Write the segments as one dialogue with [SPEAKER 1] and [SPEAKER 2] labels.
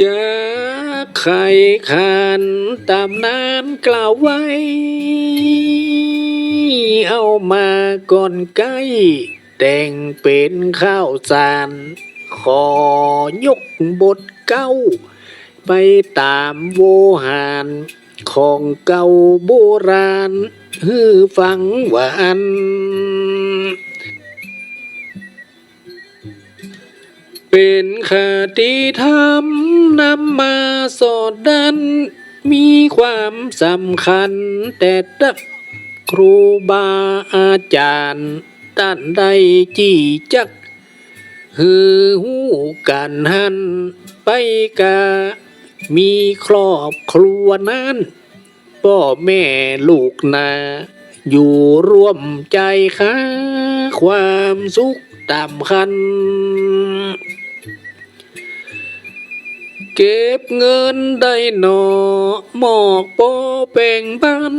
[SPEAKER 1] จะใครขานตามนั้นกล่าวไว้ เอามาก่อนใกล้ แต่งเป็นข้าวสาร ขอยกบทเก้า ไปตามโวหารของเก่าโบราณฮือฟังหวาน เป็นคติธรรมนำมาสอดดัน มีความสำคัญ แต่ดักครูบาอาจารย์ด้านใดจี้จัก ฮือหูกันหัน ไปกามีครอบครัวนั้นพ่อแม่ลูกนา อยู่ร่วมใจค้าความสุขตามคัน เก็บเงินได้หนอหมอกโปเป่งบัน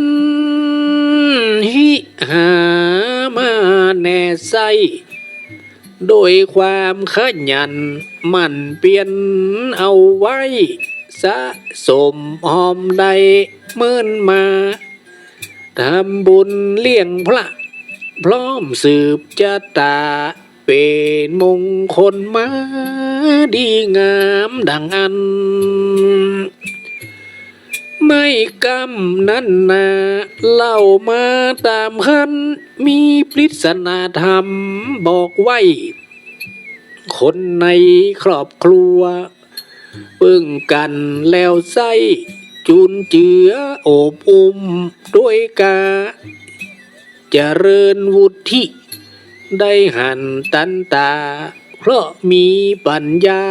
[SPEAKER 1] ฮิหามาแน่ใสโดยความขยันหมันเปลี่ยนเอาไว้ สะสมหอมใดเมินมาทำบุญเลี้ยงพระ พร้อมสืบจาตา เป็นมงคลมาดีงามดังอัน ไม่กำนั้นนาเล่ามาตามคัน มีปริศนาธรรมบอกไว้ คนในครอบครัว ปึ้งกันแล้วไส้จุนเจือโอบอุ้มด้วยกาเจริญวุฒิ ได้หันตันตา เพราะมีปัญญา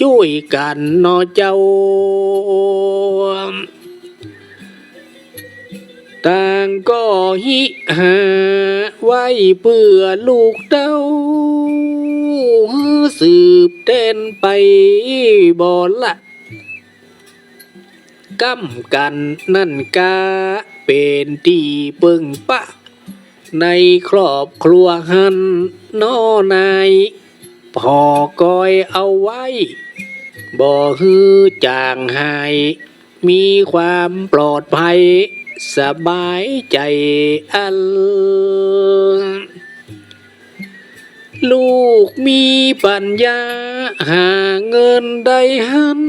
[SPEAKER 1] ช่วยกันนอเจ้า ต่างก็ฮิหาไว้เพื่อลูกเต้าสืบเต้นไปบ่ละกำกันนั่นกาเป็นที่ปึงปะ ในครอบครัวหันนอนายพอก้อยเอาไว้ บ่ฮือจางหาย มีความปลอดภัย สบายใจอัน ลูกมีปัญญา หาเงินได้หัน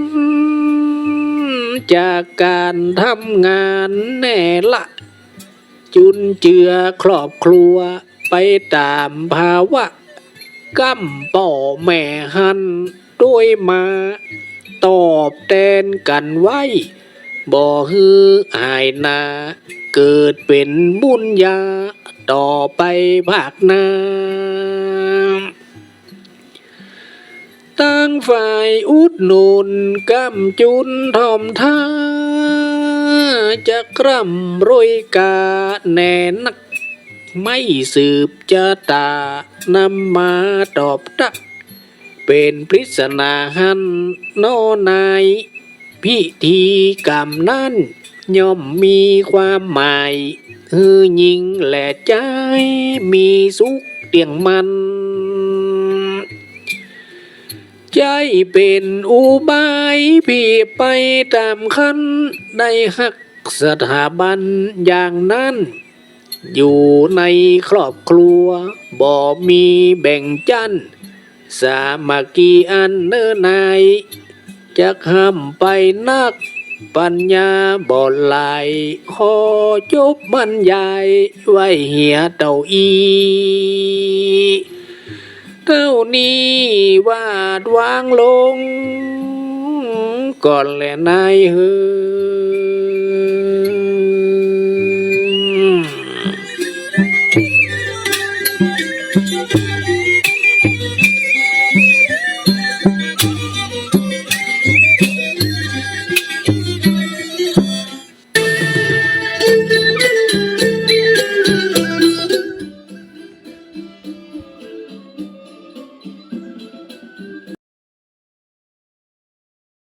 [SPEAKER 1] จากการทำงานแน่ละ จุนเจือครอบครัวไปตามภาวะกำป่อแม่หันด้วยมา ตอบแทนกันไว้ บ่ฮืออายนา เกิดเป็นบุญญา ต่อไปภาคหน้าตั้งฝ่ายอุดหนุนกำจุนทอมท่า จะกร่ำรวยกาแน่นัก ไม่สืบจะตานำมาตอบตัก เป็นปริศนาหันโนนายพิธีกรรมนั้นย่อมมีความหมายฮือยิงและใจมีสุขเตียงมัน ใจเป็นอุบายพี่ไปตามคันได้หักสถาบันอย่างนั้น อยู่ในครอบครัวบ่มีแบ่งจัน สามัคคีอันเนิ่นนายจะห้ามไปนัก ปัญญาบ่ไหลายขอจบบรรยาย ไว้เหียเต่าอี เท่านี้วาดวางลง ก่อนแหละนายเฮอ